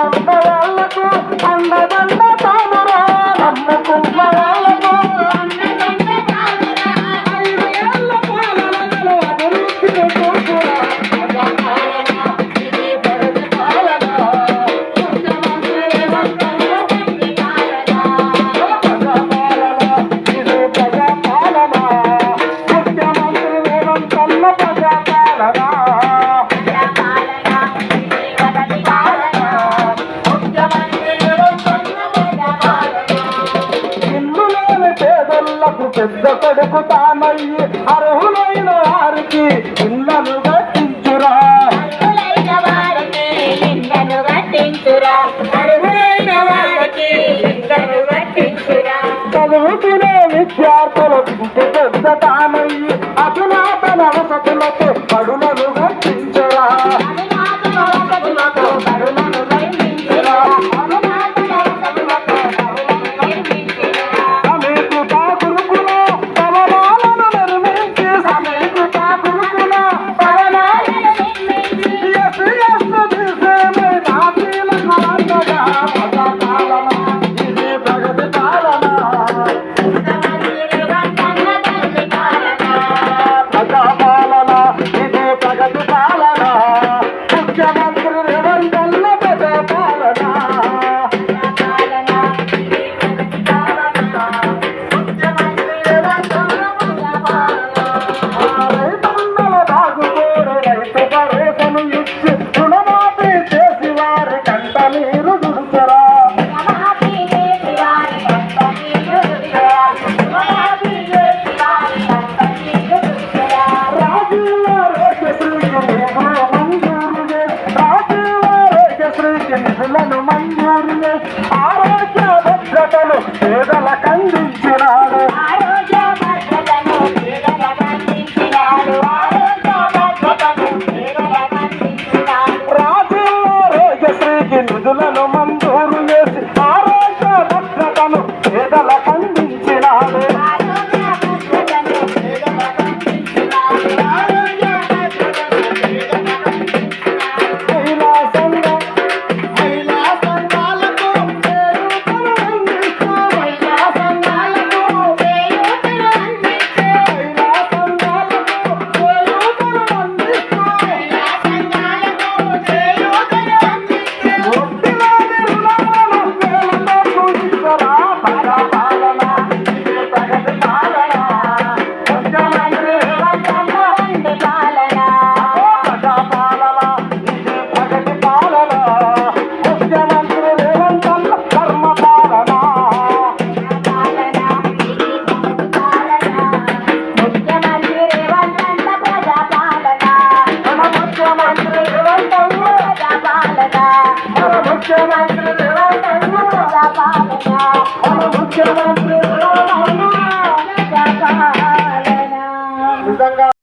Thank you. పెద్ద కొడుకు తానయ్యి అర్హులైన వారికి ఇళ్ళను గట్టించురా చదువుకునే విద్యార్థుల పెద్ద తానయ్యి అధునాతన వసతులకు పడులను sarale I'm gonna put your mind through the you know that I'm a gonna put your.